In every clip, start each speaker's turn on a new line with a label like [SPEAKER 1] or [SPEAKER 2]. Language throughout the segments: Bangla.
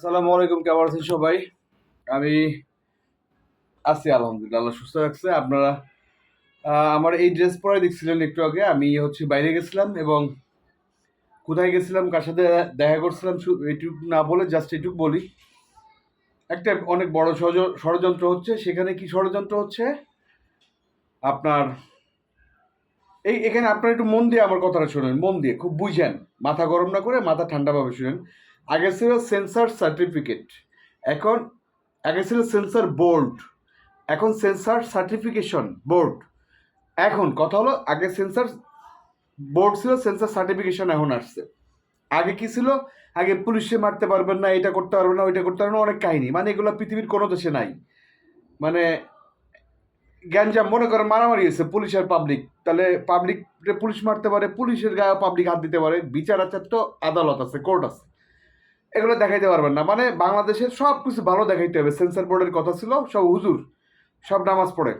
[SPEAKER 1] আসসালামু আলাইকুম, কেমন আছেন সবাই? আমি আছি, আলহামদুলিল্লাহ, আল্লাহ সুস্থ রাখছে। আপনারা আমার এই ড্রেস পরে দেখছিলেন একটু আগে। আমি হচ্ছে বাইরে গেছিলাম এবং কোথায় গেছিলাম, কার সাথে দেখা করছিলাম এইটুকু না বলে, জাস্ট এইটুকু বলি। একটা অনেক বড় ষড়যন্ত্র হচ্ছে। সেখানে কি ষড়যন্ত্র হচ্ছে? আপনার, এই এখানে আপনারা একটু মন দিয়ে আমার কথাটা শুনেন, মন দিয়ে, খুব বুঝেন। মাথা গরম না করে মাথা ঠান্ডাভাবে শুনেন। আগে ছিল সেন্সার সার্টিফিকেট, এখন আগে ছিল সেন্সার বোর্ড, এখন সেন্সার সার্টিফিকেশন বোর্ড। এখন কথা হলো, আগে সেন্সার বোর্ড ছিল, সেন্সার সার্টিফিকেশন এখন আসছে। আগে কি ছিল? আগে পুলিশে মারতে পারবেন না, এটা করতে পারবেন না, ওইটা করতে পারবেন না, অনেক কাহিনী। মানে এগুলো পৃথিবীর কোনো দেশে নাই। মানে গ্যাঞ্জাম, মনে করেন মারামারি হয়েছে পুলিশ আর পাবলিক। তাহলে পাবলিক পুলিশ মারতে পারে, পুলিশের গায়ে পাবলিক হাত দিতে পারে, বিচার আচার তো আদালত আছে, কোর্ট আছে। এগুলো দেখাইতে পারবেন না। মানে বাংলাদেশের সব কিছু ভালো দেখাইতে হবে। সেন্সার বোর্ডের কথা ছিল, সব হুজুর, সব নামাজ পড়ে।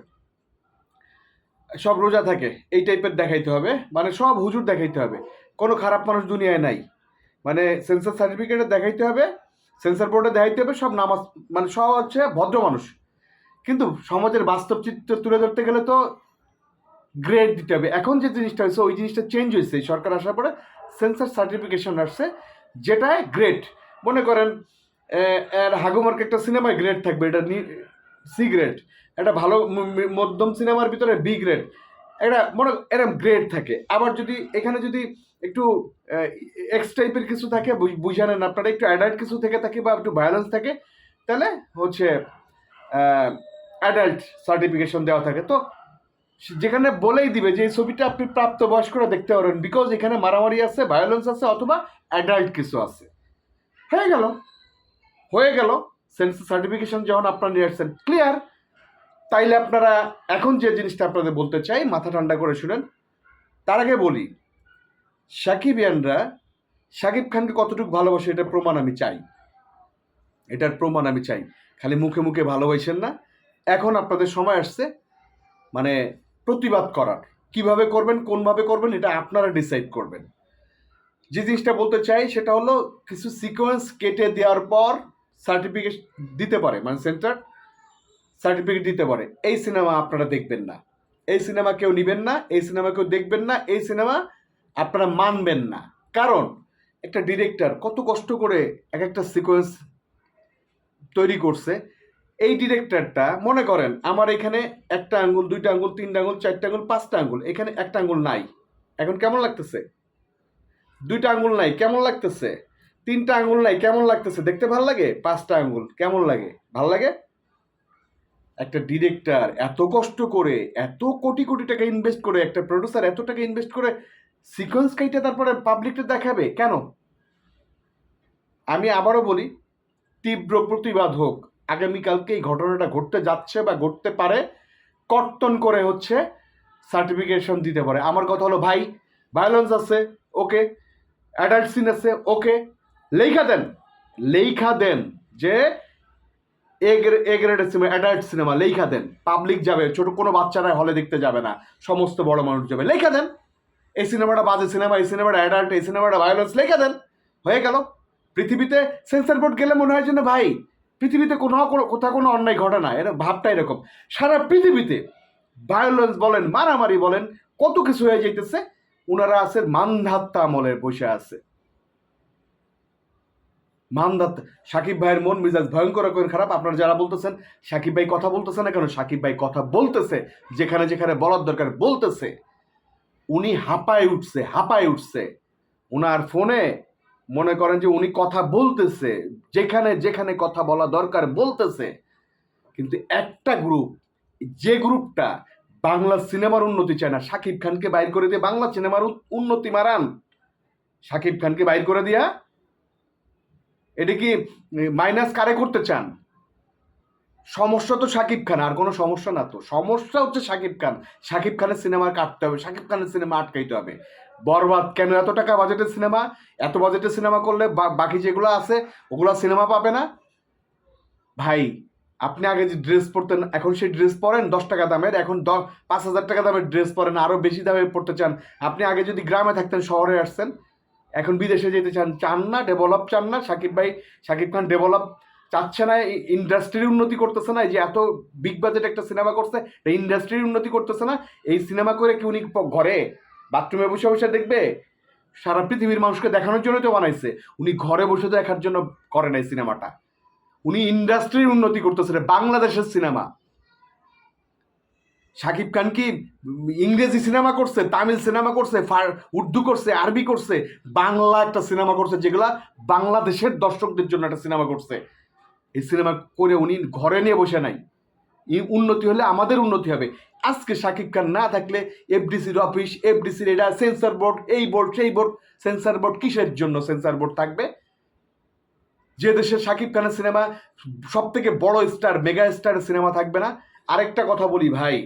[SPEAKER 1] সব রোজা থাকে, এই টাইপের দেখাইতে হবে। মানে সব হুজুর দেখাইতে হবে। কোনো খারাপ মানুষ দুনিয়ায় নাই। মানে সেন্সার সার্টিফিকেটে দেখাইতে হবে, সেন্সার বোর্ডে দেখাইতে হবে, সব নামাজ মানে সব হচ্ছে ভদ্র মানুষ। কিন্তু সমাজের বাস্তব চিত্র তুলে ধরতে গেলে তো গ্রেড দিতে হবে। এখন যে জিনিসটা হয়েছে, ওই জিনিসটা চেঞ্জ হয়েছে। সরকার আসার পরে সেন্সার সার্টিফিকেশন আসছে, যেটায় গ্রেড মনে করেন এর হাগুমার্ক একটা সিনেমায় গ্রেড থাকবে, এটা সি গ্রেড একটা ভালো মধ্যম সিনেমার ভিতরে বি গ্রেড একটা মনে এরকম গ্রেড থাকে। আবার যদি, এখানে যদি একটু এক্স টাইপের কিছু থাকে, বুঝ- বুঝে নেন আপনারা, একটু অ্যাডাল্ট কিছু থেকে থাকে বা একটু ভায়োলেন্স থাকে, তাহলে হচ্ছে অ্যাডাল্ট সার্টিফিকেশন দেওয়া থাকে। তো যেখানে বলেই দিবে যে এই ছবিটা আপনি প্রাপ্তবয়স্করা দেখতে পারেন বিকজ এখানে মারামারি আছে ভায়োলেন্স আছে, অথবা অ্যাডাল্ট কিছু আছে। হয়ে গেল। হয়ে গেল। সেন্সার সার্টিফিকেশন যখন আপনারা নিয়ে আসছেন ক্লিয়ার তাইলে আপনারা এখন যে জিনিসটা আপনাদের বলতে চাই, মাথা ঠান্ডা করে শুনেন। তার আগে বলি সাকিব সাকিবিয়ানরা, সাকিব খানকে কতটুকু ভালোবাসে এটার প্রমাণ আমি চাই। এটার প্রমাণ আমি চাই। খালি মুখে মুখে ভালোবাসেন না। এখন আপনাদের সময় আসছে মানে প্রতিবাদ করার। কীভাবে করবেন, কোনভাবে করবেন, এটা আপনারা ডিসাইড করবেন। যে জিনিসটা বলতে চাই সেটা হলো কিছু সিকোয়েন্স কেটে দেওয়ার পর সার্টিফিকেট দিতে পারে মানে সেন্টার সার্টিফিকেট দিতে পারে। এই সিনেমা আপনারা দেখবেন না। এই সিনেমা কেউ নিবেন না, এই সিনেমা কেউ দেখবেন না, এই সিনেমা আপনারা মানবেন না। কারণ একটা ডিরেক্টর কত কষ্ট করে এক একটা সিকোয়েন্স তৈরি করছে। এই ডিরেক্টরটা মনে করেন, আমার এখানে একটা আঙ্গুল, দুইটা আঙ্গুল, তিনটা আঙ্গুল, চারটা আঙ্গুল, পাঁচটা আঙ্গুল, এখানে একটা আঙ্গুল নাই। এখন কেমন লাগতেছে? দুইটা আঙ্গুল নাই, কেমন লাগতেছে? তিনটা আঙ্গুল নাই, কেমন লাগতেছে? দেখতে ভালো লাগে? পাঁচটা আঙ্গুল, কেমন লাগে? ভালো লাগে? একটা ডিরেক্টর এত কষ্ট করে, এত কোটি কোটি টাকা ইনভেস্ট করে, একটা প্রডিউসার এত টাকা ইনভেস্ট করে সিকোয়েন্স কাইটা তারপরে পাবলিকটা দেখাবে? কেন? আমি আবারও বলি, তীব্র প্রতিবাদ হোক, আগামীকালকে এই ঘটনাটা ঘটতে যাচ্ছে বা ঘটতে পারে, কর্তন করে হচ্ছে সার্টিফিকেশন দিতে পারে। আমার কথা হলো, ভাই ভায়োলেন্স আছে ওকে অ্যাডাল্ট সিন আছে, ওকে। লেখা দেন লেখা দেন যে এ গ্রে- এ গ্রেডের সিনেমা অ্যাডাল্ট সিনেমা লেখা দেন। পাবলিক যাবে, ছোট কোনো বাচ্চারা হলে দেখতে যাবে না, সমস্ত বড় মানুষ যাবে। লেখা দেন, এই সিনেমাটা বাজে সিনেমা, এই সিনেমাটা অ্যাডাল্ট, এই সিনেমাটা ভায়োলেন্স লেখা দেন। হয়ে গেল। পৃথিবীতে সেন্সার বোর্ড গেলে মনে হয় যেন, ভাই, পৃথিবীতে কোনো কোনো- কোথাও কোনো অন্যায় ঘটে না। এর ভাবটা এরকম। সারা পৃথিবীতে ভায়োলেন্স বলেন, মারামারি বলেন, কত কিছু হয়ে যাইতেছে। ওনারা আছে মানধাত্তা আমলের বসে আছে। মানধাত্তা, সাকিব ভাইয়ের মন মেজাজ ভয়ঙ্কর রকমের খারাপ। আপনারা যারা বলতেছেন, সাকিব ভাই কথা বলতেছে না কেন? সাকিব ভাই কথা বলতেছে, যেখানে যেখানে বলার দরকার বলতেছে। উনি হাঁপায় উঠছে হাঁপায় উঠছে। ওনার ফোনে মনে করেন যে উনি কথা বলতেছে, যেখানে যেখানে কথা বলা দরকার বলতেছে। কিন্তু একটা গ্রুপ যে গ্রুপটা বাংলা সিনেমার উন্নতি চায় না। শাকিব খানকে বাইর করে দিয়ে বাংলা সিনেমার উন্নতি মারান। শাকিব খানকে বাইর করে দিয়া, এটা কি মাইনাস কারে করতে চান? সমস্যা তো শাকিব খান, আর কোনো সমস্যা না তো। সমস্যা হচ্ছে শাকিব খান। শাকিব খানের সিনেমা কাটতে হবে শাকিব খানের সিনেমা আটকাইতে হবে। বরবাদ কেন এত টাকা বাজেটের সিনেমা? এত বাজেটের সিনেমা করলে বাকি যেগুলো আছে, ওগুলো সিনেমা পাবে না? ভাই আপনি আগে যে ড্রেস পরতেন, এখন সেই ড্রেস পরেন, দশ টাকা দামের, এখন দশ, পাঁচ হাজার টাকা দামের ড্রেস পরেন আরও বেশি দামে পড়তে চান। আপনি আগে যদি গ্রামে থাকতেন, শহরে আসছেন এখন বিদেশে যেতে চান চান না ডেভেলপ চান না, সাকিব ভাই, সাকিব খান ডেভেলপ চাচ্ছে না ইন্ডাস্ট্রির উন্নতি করতেছে না যে এত বিগ বাজেট একটা সিনেমা করছে ইন্ডাস্ট্রির উন্নতি করতেছে না, এই সিনেমা করে কি উনি ঘরে বাথরুমে বসে বসে দেখবে? সারা পৃথিবীর মানুষকে দেখানোর জন্য তো বানাইছে, উনি ঘরে বসে দেখার জন্য করে নাই সিনেমাটা উনি ইন্ডাস্ট্রির উন্নতি করতেছে বাংলাদেশের সিনেমা শাকিব খান কি ইংরেজি সিনেমা করছে, তামিল সিনেমা করছে, ফার- উর্দু করছে, আরবি করছে, বাংলা একটা সিনেমা করছে, যেগুলা বাংলাদেশের দর্শকদের জন্য একটা সিনেমা করছে। এই সিনেমা করে উনি ঘরে নিয়ে বসে নাই। উন্নতি হলে আমাদের উন্নতি হবে। আজকে শাকিব খান না থাকলে এফডিসির অফিস এফডিসির এটা সেন্সর বোর্ড এই বোর্ড সেই বোর্ড সেন্সর বোর্ড কিসের জন্য সেন্সর বোর্ড থাকবে? যে দেশে শাকিব খানের সিনেমা সব থেকে বড় স্টার, মেগা স্টার সিনেমা থাকবে না। আরেকটা কথা বলি ভাই।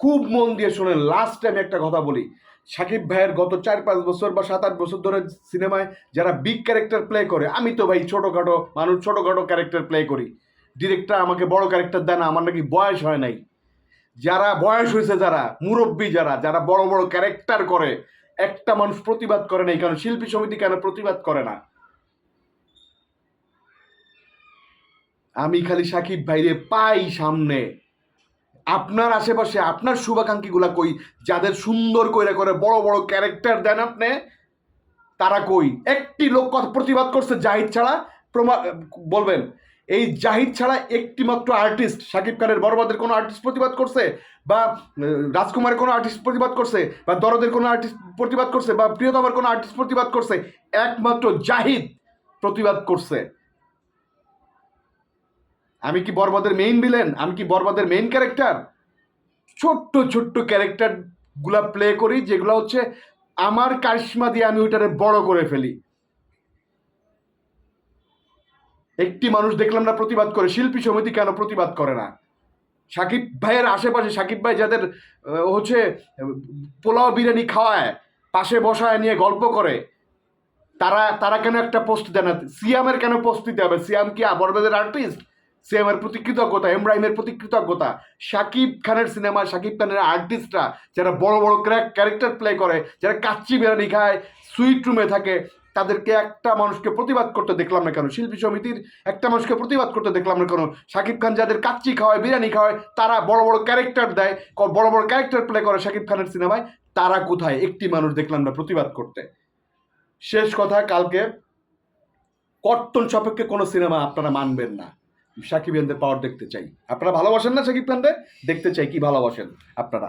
[SPEAKER 1] খুব মন দিয়ে শোনেন লাস্ট টাইম একটা কথা বলি। সাকিব ভাইয়ের গত চার পাঁচ বছর বা সাত আট বছর ধরে সিনেমায় যারা বিগ ক্যারেক্টার প্লে করে, আমি তো ভাই ছোটোখাটো মানুষ, ছোটোখাটো ক্যারেক্টার প্লে করি। ডিরেক্টর আমাকে বড় ক্যারেক্টার দেয় না, আমার নাকি বয়স হয় নাই। যারা বয়স হয়েছে যারা, মুরব্বী যারা যারা বড় বড় ক্যারেক্টার করে, একটা মানুষ প্রতিবাদ করে নাই, কারণ শিল্পী সমিতি কেন প্রতিবাদ করে না? আমি খালি সাকিব ভাইরে পাই সামনে। আপনার আশেপাশে, আপনার শুভাকাঙ্ক্ষীগুলা কই? যাদের সুন্দর কইরা করে, বড় বড় ক্যারেক্টার দেন আপনি, তারা কই? একটি লোক প্রতিবাদ করছে জাহিদ ছাড়া, প্রমা বলবেন, এই জাহিদ ছাড়া একটি মাত্র আর্টিস্ট শাকিব খানের বড়বাদের কোনো আর্টিস্ট প্রতিবাদ করছে? বা রাজকুমারের কোনো আর্টিস্ট প্রতিবাদ করছে? বা, দরদের কোনো আর্টিস্ট প্রতিবাদ করছে? বা, প্রিয়তমার কোনো আর্টিস্ট প্রতিবাদ করছে? একমাত্র জাহিদ প্রতিবাদ করছে। আমি কি বরবাদের মেইন ভিলেন আমি কি বরবাদের মেইন ক্যারেক্টার ছোট্ট ছোট্ট ক্যারেক্টারগুলা প্লে করি, যেগুলো হচ্ছে আমার কারিশ্মা দিয়ে আমি ওইটারে বড় করে ফেলি। একটি মানুষ দেখলাম না প্রতিবাদ করে, শিল্পী সমিতি কেন প্রতিবাদ করে না? সাকিব ভাইয়ের আশেপাশে, সাকিব ভাই যাদের হচ্ছে পোলাও বিরিয়ানি খাওয়ায়, পাশে বসায় নিয়ে গল্প করে, তারা তারা কেন একটা পোস্ট দেয় না? সিয়ামের কেন পোস্ট দিতে হবে সিয়াম কি বরবাদের আর্টিস্ট সিয়ামের প্রতি কৃতজ্ঞতা এমরাহিমের প্রতি কৃতজ্ঞতা। শাকিব খানের সিনেমা, শাকিব খানের আর্টিস্টরা যারা বড় বড় ক্যারেক্টার প্লে করে, যারা কাচ্চি বিরিয়ানি খায় সুইট রুমে থাকে, তাদেরকে একটা মানুষকে প্রতিবাদ করতে দেখলাম না কেন? শিল্পী সমিতির একটা মানুষকে প্রতিবাদ করতে দেখলাম না কেন? শাকিব খান যাদের কাচ্চি খাওয়ায়, বিরিয়ানি খাওয়ায়, তারা বড় বড় ক্যারেক্টার দেয় বড় বড় ক্যারেক্টার প্লে করে শাকিব খানের সিনেমায়, তারা কোথায়? একটি মানুষ দেখলাম না প্রতিবাদ করতে। শেষ কথা, কালকে কর্তন সাপেক্ষে কোনো সিনেমা আপনারা মানবেন না। সাকিব খানদের পাওয়ার দেখতে চাই। আপনারা ভালোবাসেন না সাকিব খানদের দেখতে চাই কি ভালোবাসেন আপনারা।